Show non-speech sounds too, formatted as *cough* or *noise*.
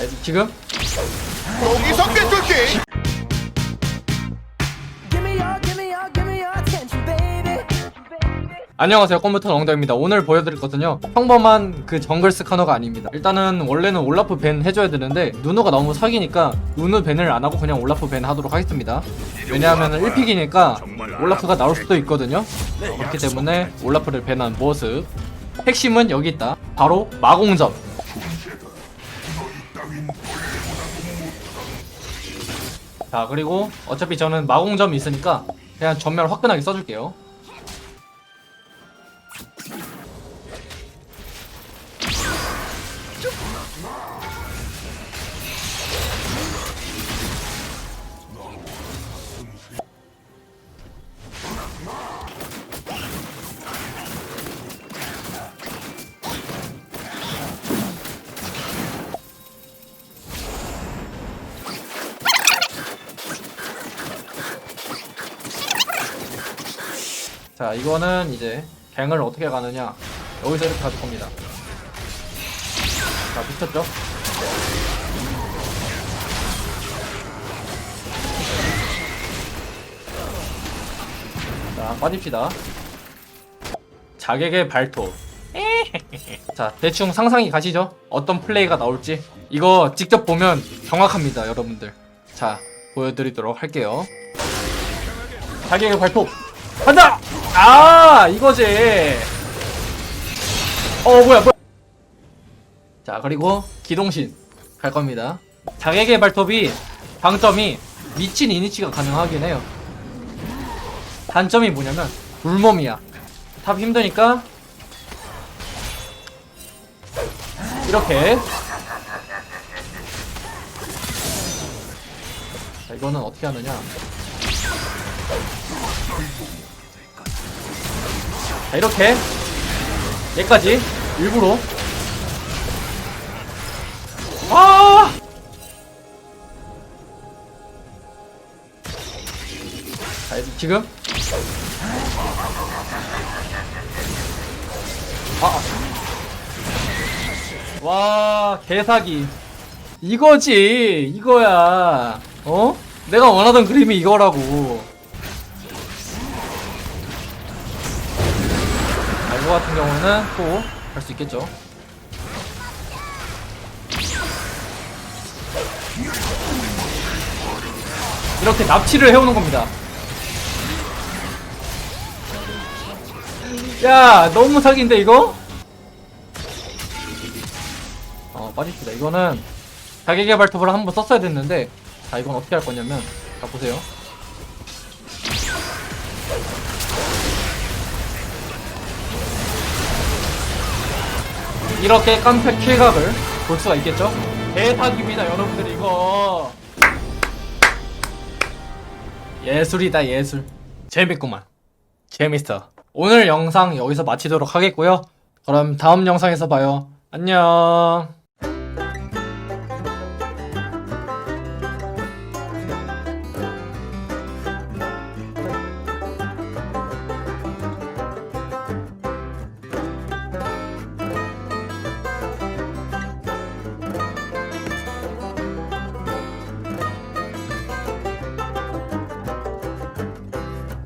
자, 지금? attention, baby. 안녕하세요. 컴퓨터 엉덩입니다. 오늘 보여드릴 것은요 평범한 그 정글 스카너가 아닙니다. 일단은 원래는 올라프 밴 해줘야 되는데 누누가 너무 사기니까 누누 밴을 안 하고 그냥 올라프 밴 하도록 하겠습니다. 왜냐하면 1픽이니까 올라프가 나올 수도 있거든요. 그렇기 때문에 올라프를 밴한 모습. 핵심은 여기 있다. 바로 마공점 자 그리고 어차피 저는 마공점이 있으니까 그냥 전면 화끈하게 써줄게요 자 이거는 이제 갱을 어떻게 가느냐. 여기서 이렇게 가질 겁니다. 자 미쳤죠? 자 빠집시다. 자객의 발톱. *laughs* 자 대충 상상이 가시죠? 어떤 플레이가 나올지. 이거 직접 보면 정확합니다 여러분들. 자 보여드리도록 할게요. 자객의 발톱. 간다! 아 이거지. 어 뭐야 뭐야. 자 그리고 기동신 갈 겁니다. 자객의 발톱이 장점이 미친 이니치가 가능하긴 해요. 단점이 뭐냐면 물몸이야. 탑 힘드니까 이렇게. 자 이거는 어떻게 하느냐 자 이렇게 얘까지 일부러 아 자, 지금 아. 와, 개사기. 이거지. 이거야. 어? 내가 원하던 그림이 이거라고. 이거 같은 경우는 또 할 수 있겠죠. 이렇게 납치를 해오는 겁니다. 야, 너무 사기인데 이거? 어, 빠집시다. 이거는 자기계 발톱을 한번 썼어야 됐는데, 자, 이건 어떻게 할 거냐면, 자, 보세요. 이렇게 깜짝 킬각을 볼 수가 있겠죠? 대사기입니다, 여러분들, 이거. 예술이다, 예술. 재밌구만. 재밌어. 오늘 영상 여기서 마치도록 하겠고요. 그럼 다음 영상에서 봐요. 안녕.